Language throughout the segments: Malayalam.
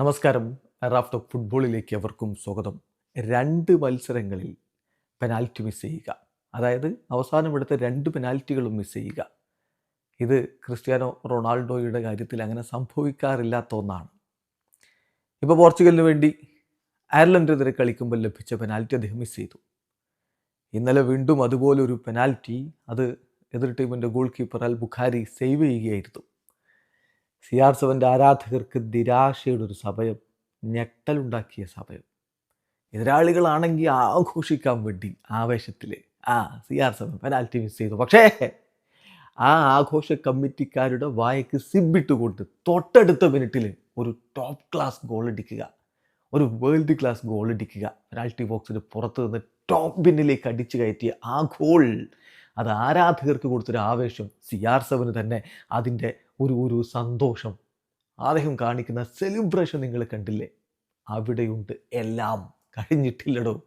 നമസ്കാരം. റാഫ് ടോക്ക് ഫുട്ബോളിലേക്ക് അവർക്കും സ്വാഗതം. രണ്ട് മത്സരങ്ങളിൽ പെനാൽറ്റി മിസ് ചെയ്യുക. അതായത് അവസാനം എടുത്ത രണ്ട് പെനാൽറ്റികളും മിസ് ചെയ്യുക. ഇത് ക്രിസ്ത്യാനോ റൊണാൾഡോയുടെ കാര്യത്തിൽ അങ്ങനെ സംഭവിക്കാറില്ലാത്ത ഒന്നാണ്. ഇപ്പോൾ പോർച്ചുഗലിന് വേണ്ടി അയർലൻഡിനെതിരെ കളിക്കുമ്പോൾ ലഭിച്ച പെനാൽറ്റി അദ്ദേഹം മിസ് ചെയ്തു. ഇന്നലെ വീണ്ടും അതുപോലൊരു പെനാൽറ്റി അത് എതിർ ടീമിന്റെ goal keeper Al Bukhari save ചെയ്യുകയായിരുന്നു. സി ആർ സെവന്റെ ആരാധകർക്ക് നിരാശയുടെ ഒരു സമയം ഞെട്ടലുണ്ടാക്കിയ സമയം എതിരാളികളാണെങ്കിൽ ആഘോഷിക്കാൻ വേണ്ടി ആവേശത്തിൽ ആ C R seven penalty miss ചെയ്തു. പക്ഷേ ആ ആഘോഷ കമ്മിറ്റിക്കാരുടെ വായക്ക് സിബിട്ട് കൊണ്ട് തൊട്ടടുത്ത മിനിറ്റിൽ ഒരു ടോപ്പ് ക്ലാസ് ഗോൾ അടിക്കുക ഒരു വേൾഡ് ക്ലാസ് ഗോൾ അടിക്കുക പെനാൽറ്റി ബോക്സിന് പുറത്ത് നിന്ന് ടോപ്പ് ബിന്നിലേക്ക് അടിച്ചു കയറ്റിയ ആ ഗോൾ അത് ആരാധകർക്ക് കൊടുത്തൊരു ആവേശം സി ആർ സെവന് തന്നെ അതിന്റെ ഒരു ഒരു സന്തോഷം. അദ്ദേഹം കാണിക്കുന്ന സെലിബ്രേഷൻ നിങ്ങൾ കണ്ടില്ലേ? അവിടെയുണ്ട്. എല്ലാം കഴിഞ്ഞിട്ടില്ലടോ.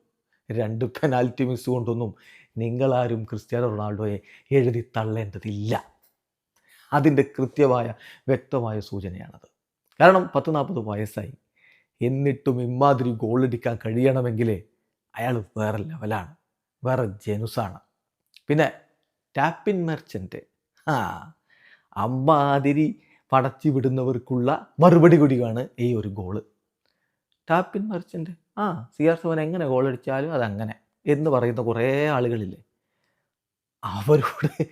രണ്ട് പെനാൽറ്റി മിസ് കൊണ്ടൊന്നും നിങ്ങളാരും ക്രിസ്ത്യാനോ റൊണാൾഡോയെ എഴുതി തള്ളേണ്ടതില്ല. അതിന്റെ കൃത്യമായ വ്യക്തമായ സൂചനയാണത്. കാരണം പത്ത് നാൽപ്പത് വയസ്സായി. എന്നിട്ടും ഇമാതിരി ഗോളടിക്കാൻ കഴിയണമെങ്കിലേ അയാൾ വേറെ ലെവലാണ് വേറെ ജനുസാണ് പിന്നെ ടാപ്പിൻ മെർച്ചന്റ് ആ അമ്മാതിരി പടച്ചു വിടുന്നവർക്കുള്ള മറുപടി കൂടിയാണ് ഈ ഒരു ഗോൾ ടാപ്പിൻ മെർച്ചന്റ് ആ സി ആർ സെവൻ എങ്ങനെ ഗോളടിച്ചാലും അതങ്ങനെ എന്ന് പറയുന്ന കുറേ ആളുകളില്ലേ. അവരോട്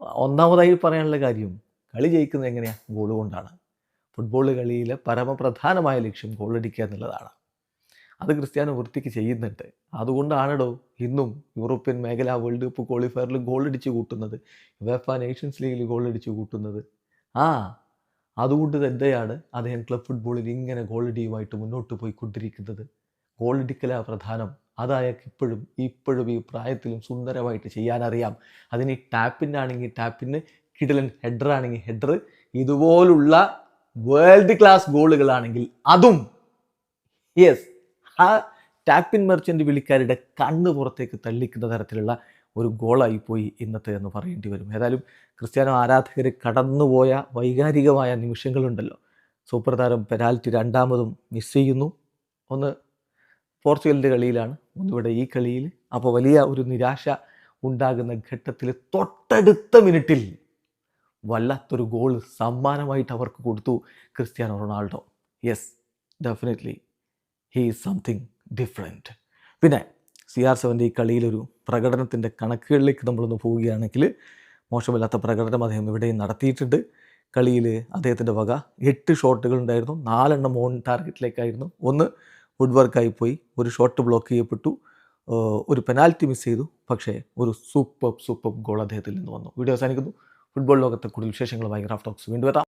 ഒന്നാമതായി പറയാനുള്ള കാര്യം കളി ജയിക്കുന്നത് എങ്ങനെയാണ് ഗോൾ കൊണ്ടാണ്. ഫുട്ബോൾ കളിയിലെ പരമപ്രധാനമായ ലക്ഷ്യം ഗോളടിക്കുക എന്നുള്ളതാണ്. അത് ക്രിസ്ത്യാനോ വൃത്തിക്ക് ചെയ്യുന്നുണ്ട്. അതുകൊണ്ടാണല്ലോ ഇന്നും യൂറോപ്യൻ മേഖല വേൾഡ് കപ്പ് ക്വാളിഫയറിൽ ഗോൾ അടിച്ച് കൂട്ടുന്നത്. വെഫ നേഷൻസ് ലീഗിൽ ഗോൾ അടിച്ച് കൂട്ടുന്നത്. ആ അതുകൊണ്ട് തന്നെയാണ് അദ്ദേഹം ക്ലബ് ഫുട്ബോളിൽ ഇങ്ങനെ ഗോളടിയുമായിട്ട് മുന്നോട്ട് പോയിക്കൊണ്ടിരിക്കുന്നത്. ഗോളടിക്കല പ്രധാനം. അത് അയാൾക്ക് ഇപ്പോഴും ഇപ്പോഴും ഈ പ്രായത്തിലും സുന്ദരമായിട്ട് ചെയ്യാനറിയാം. അതിന് ടാപ്പിനാണെങ്കിൽ ടാപ്പിന് കിടലൻ ഹെഡർ ആണെങ്കിൽ ഹെഡർ ഇതുപോലുള്ള വേൾഡ് ക്ലാസ് ഗോളുകളാണെങ്കിൽ അതും. യെസ് ആ ടാപ്പിൻ മെർച്ചന്റ് വിളിക്കാരുടെ കണ്ണ് പുറത്തേക്ക് തള്ളിക്കുന്ന തരത്തിലുള്ള ഒരു ഗോളായി പോയി ഇന്നത്തെ എന്ന് പറയേണ്ടി വരും. ഏതായാലും ക്രിസ്ത്യാനോ ആരാധകർ കടന്നുപോയ വൈകാരികമായ നിമിഷങ്ങളുണ്ടല്ലോ. സൂപ്പർ താരം പെനാൽറ്റി രണ്ടാമതും മിസ് ചെയ്യുന്നു. ഒന്ന് പോർച്ചുഗലിന്റെ കളിയിലാണ് ഒന്നിവിടെ ഈ കളിയിൽ. അപ്പോൾ വലിയ ഒരു നിരാശ ഉണ്ടാകുന്ന ഘട്ടത്തിൽ തൊട്ടടുത്ത മിനിറ്റിൽ വല്ലാത്തൊരു ഗോൾ സമ്മാനമായിട്ട് അവർക്ക് കൊടുത്തു Cristiano Ronaldo. Yes definitely he is something different പിന്നെ സി ആർ സെവന്റെ ഈ കളിയിലൊരു പ്രകടനത്തിന്റെ കണക്കുകളിലേക്ക് നമ്മളൊന്ന് പോവുകയാണെങ്കിൽ മോശമില്ലാത്ത പ്രകടനം അദ്ദേഹം ഇവിടെയും നടത്തിയിട്ടുണ്ട്. കളിയിൽ അദ്ദേഹത്തിന്റെ വക എട്ട് ഷോട്ടുകൾ ഉണ്ടായിരുന്നു നാലെണ്ണം ഓൺ ടാർഗറ്റിലേക്കായിരുന്നു. ഒന്ന് വുഡ് വർക്കായി പോയി ഒരു ഷോട്ട് ബ്ലോക്ക് ചെയ്യപ്പെട്ടു. ഒരു പെനാൽറ്റി മിസ് ചെയ്തു. പക്ഷേ ഒരു സൂപ്പർ സൂപ്പർ ഗോൾ അദ്ദേഹത്തിൽ നിന്ന് വന്നു. വീഡിയോ അവസാനിക്കുന്നു. ഫുട്ബോൾ ലോകത്തെ കൂടുതൽ വിശേഷങ്ങളുമായി ക്രാഫ്റ്റ് ടോക്സ് വീണ്ടും എത്താം